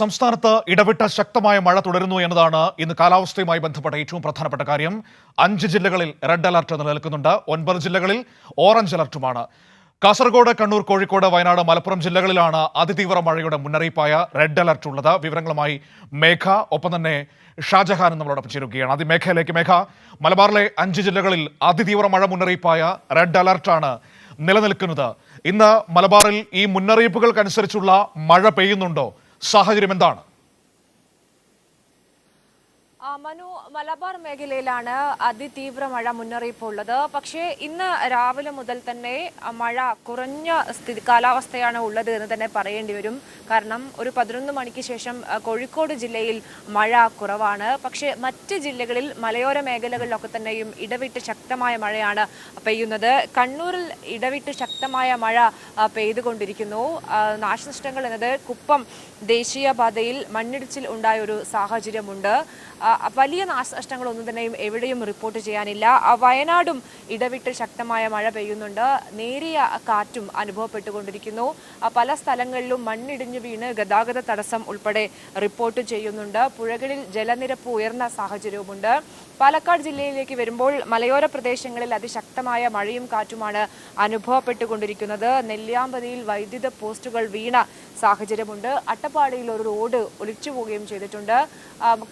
സംസ്ഥാനത്ത് ഇടവിട്ട ശക്തമായ മഴ തുടരുന്നു എന്നതാണ് ഇന്ന് കാലാവസ്ഥയുമായി ബന്ധപ്പെട്ട ഏറ്റവും പ്രധാനപ്പെട്ട കാര്യം. അഞ്ച് ജില്ലകളിൽ റെഡ് അലർട്ട് നിലനിൽക്കുന്നുണ്ട്. ഒൻപത് ജില്ലകളിൽ ഓറഞ്ച് അലർട്ടുമാണ്. കാസർഗോഡ് കണ്ണൂർ കോഴിക്കോട് വയനാട് മലപ്പുറം ജില്ലകളിലാണ് അതിതീവ്ര മഴയുടെ മുന്നറിയിപ്പായ റെഡ് അലർട്ട് ഉള്ളത്. വിവരങ്ങളുമായി മേഘ ഒപ്പം തന്നെ ഷാജഹാനും നമ്മളോടൊപ്പം ചേരുകയാണ്. അതിമേഖയിലേക്ക് മേഘ. മലബാറിലെ അഞ്ച് ജില്ലകളിൽ അതിതീവ്ര മഴ മുന്നറിയിപ്പായ റെഡ് അലർട്ടാണ് നിലനിൽക്കുന്നത്. ഇന്ന് മലബാറിൽ ഈ മുന്നറിയിപ്പുകൾക്കനുസരിച്ചുള്ള മഴ പെയ്യുന്നുണ്ടോ? സാഹചര്യം എന്താണ്? മനു മലബാർ മേഖലയിലാണ് അതിതീവ്ര മഴ മുന്നറിയിപ്പ് ഉള്ളത് പക്ഷേ ഇന്ന് രാവിലെ മുതൽ തന്നെ മഴ കുറഞ്ഞ സ്ഥിതി കാലാവസ്ഥയാണ് ഉള്ളത് എന്ന് തന്നെ പറയേണ്ടി വരും. കാരണം ഒരു പതിനൊന്ന് മണിക്ക് ശേഷം കോഴിക്കോട് ജില്ലയിൽ മഴ കുറവാണ്. പക്ഷേ മറ്റ് ജില്ലകളിൽ മലയോര മേഖലകളിലൊക്കെ തന്നെയും ഇടവിട്ട് ശക്തമായ മഴയാണ് പെയ്യുന്നത്. കണ്ണൂരിൽ ഇടവിട്ട് ശക്തമായ മഴ പെയ്തുകൊണ്ടിരിക്കുന്നു. നാശനഷ്ടങ്ങൾ എന്നത് കുപ്പം ദേശീയപാതയിൽ മണ്ണിടിച്ചിൽ ഉണ്ടായ ഒരു സാഹചര്യമുണ്ട്. വലിയ നാശനഷ്ടങ്ങളൊന്നും തന്നെയും എവിടെയും റിപ്പോർട്ട് ചെയ്യാനില്ല. വയനാടും ഇടവിട്ട് ശക്തമായ മഴ പെയ്യുന്നുണ്ട്. നേരിയ കാറ്റും അനുഭവപ്പെട്ടുകൊണ്ടിരിക്കുന്നു. പല സ്ഥലങ്ങളിലും മണ്ണിടിഞ്ഞു വീണ് ഗതാഗത തടസ്സം ഉൾപ്പെടെ റിപ്പോർട്ട് ചെയ്യുന്നുണ്ട്. പുഴകളിൽ ജലനിരപ്പ് ഉയർന്ന സാഹചര്യവുമുണ്ട്. പാലക്കാട് ജില്ലയിലേക്ക് വരുമ്പോൾ മലയോര പ്രദേശങ്ങളിൽ അതിശക്തമായ മഴയും കാറ്റുമാണ് അനുഭവപ്പെട്ടുകൊണ്ടിരിക്കുന്നത്. നെല്ലിയാമ്പതിയിൽ വൈദ്യുത പോസ്റ്റുകൾ വീണ സാഹചര്യമുണ്ട്. അട്ടപ്പാടിയിൽ ഒരു റോഡ് ഒലിച്ചു പോവുകയും ചെയ്തിട്ടുണ്ട്.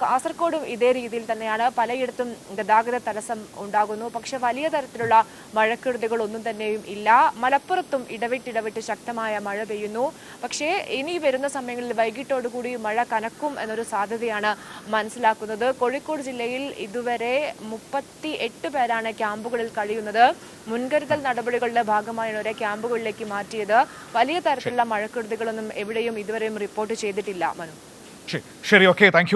കാസർഗോഡും ഇതേ രീതിയിൽ തന്നെയാണ് പലയിടത്തും ഗതാഗത തടസ്സം ഉണ്ടാകുന്നു. പക്ഷെ വലിയ തരത്തിലുള്ള മഴക്കെടുതികൾ ഒന്നും തന്നെയും ഇല്ല. മലപ്പുറത്തും ഇടവിട്ടിടവിട്ട് ശക്തമായ മഴ പെയ്യുന്നു. പക്ഷേ ഇനി വരുന്ന സമയങ്ങളിൽ വൈകിട്ടോടുകൂടി മഴ കനക്കും എന്നൊരു സാധ്യതയാണ് മനസ്സിലാക്കുന്നത്. കോഴിക്കോട് ജില്ലയിൽ ഇതുവരെ മുപ്പത്തി എട്ട് പേരാണ് ക്യാമ്പുകളിൽ കഴിയുന്നത്. മുൻകരുതൽ നടപടികളുടെ ഭാഗമായാണ് അവരെ ക്യാമ്പുകളിലേക്ക് മാറ്റിയത്. വലിയ തരത്തിലുള്ള മഴക്കെടുതികളൊന്നും എവിടെയും ഇതുവരെയും റിപ്പോർട്ട് ചെയ്തിട്ടില്ല മനു. ശരി, ഓക്കെ താങ്ക്